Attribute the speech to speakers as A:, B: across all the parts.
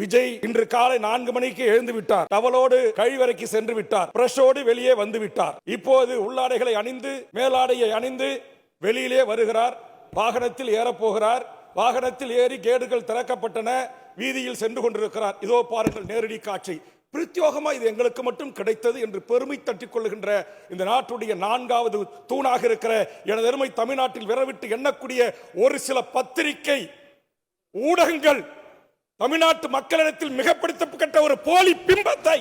A: விஜய் இன்று காலை நான்கு மணிக்கு எழுந்து விட்டார். டவலோடு கழிவறைக்கு சென்று விட்டார். பிரஷோடு வெளியே வந்து விட்டார். இப்போது உள்ளாடைகளை அணிந்து மேலாடையை அணிந்து வெளியிலே வருகிறார். வாகனத்தில் ஏறப்போகிறார். வாகனத்தில் ஏறி கேடுகள் திறக்கப்பட்டன. வீதியில் சென்று கொண்டிருக்கிறார். இதோ பாருங்கள் நேரடி காட்சி. பிரத்யோகமாக இது எங்களுக்கு மட்டும் கிடைத்தது என்று பெருமை தட்டிக் கொள்கின்ற இந்த நாட்டுடைய நான்காவது தூணாக இருக்கிற எனது அருமை தமிழ்நாட்டில் விரவிட்டு எண்ணக்கூடிய ஒரு சில பத்திரிகை ஊடகங்கள் தமிழ்நாட்டு மக்களிடத்தில் மிகப்படுத்தப்பட்ட ஒரு போலி பிம்பத்தை.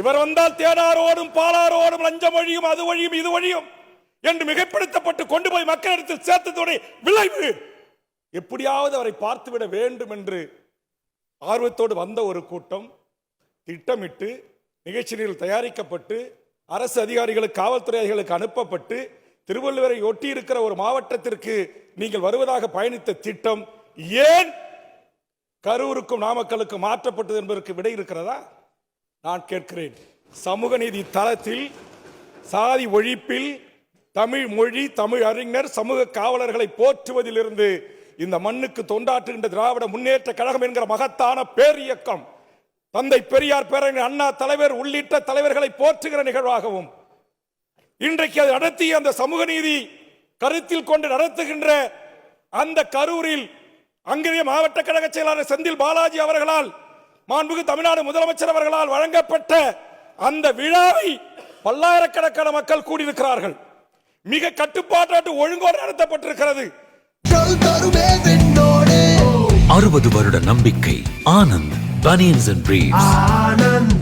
A: இவர் வந்தால் தேனாரோடும் பாலாரோடும் லஞ்சம் வழியும் அது வழியும் இது வழியும் என்று மிகப்படுத்தப்பட்டு கொண்டு போய் மக்களிடத்தில் சேர்த்ததுடைய விளைவு. எப்படியாவது அவரை பார்த்துவிட வேண்டும் என்று ஆர்வத்தோடு வந்த ஒரு கூட்டம் திட்டமிட்டு நிகழ்ச்சிகள் தயாரிக்கப்பட்டு அரசு அதிகாரிகளுக்கு காவல்துறை அதிகாரிகளுக்கு அனுப்பப்பட்டு திருவள்ளுவரை ஒட்டி இருக்கிற ஒரு மாவட்டத்திற்கு நீங்கள் வருவதாக பயணித்த திட்டம் ஏன் கரூருக்கும் நாமக்கலுக்கும் மாற்றப்பட்டது என்பதற்கு விடை இருக்கிறதா? நான் கேட்கிறேன். சமூக நீதி தளத்தில் சாதி ஒழிப்பில் தமிழ் மொழி தமிழ் அறிஞர் சமூக காவலர்களை போற்றுவதிலிருந்து இந்த மண்ணுக்கு தொண்டாற்றுகின்ற திராவிட முன்னேற்ற கழகம் என்கிற மகத்தான பேர் இயக்கம் தந்தை பெரியார் பேரறிஞர் அண்ணா தலைவர் உள்ளிட்ட தலைவர்களை போற்றுகிற நிகழ்வாகவும் இன்றைக்கு அது நடத்திய அந்த சமூக நீதி கருத்தில் கொண்டு நடத்துகின்ற அந்த கரூரில் அங்கிரிய மாவட்ட கழக செயலாளர் செந்தில் பாலாஜி அவர்களால் மாண்புகு தமிழ்நாடு முதலமைச்சர் அவர்களால் வழங்கப்பட்ட அந்த விழாவை பல்லாயிரக்கணக்கான மக்கள் கூடியிருக்கிறார்கள். மிக கட்டுப்பாட்டு ஒழுங்கோடு நடத்தப்பட்டிருக்கிறது.
B: அறுபது வருட நம்பிக்கை Anand banians and briefs
C: Anand.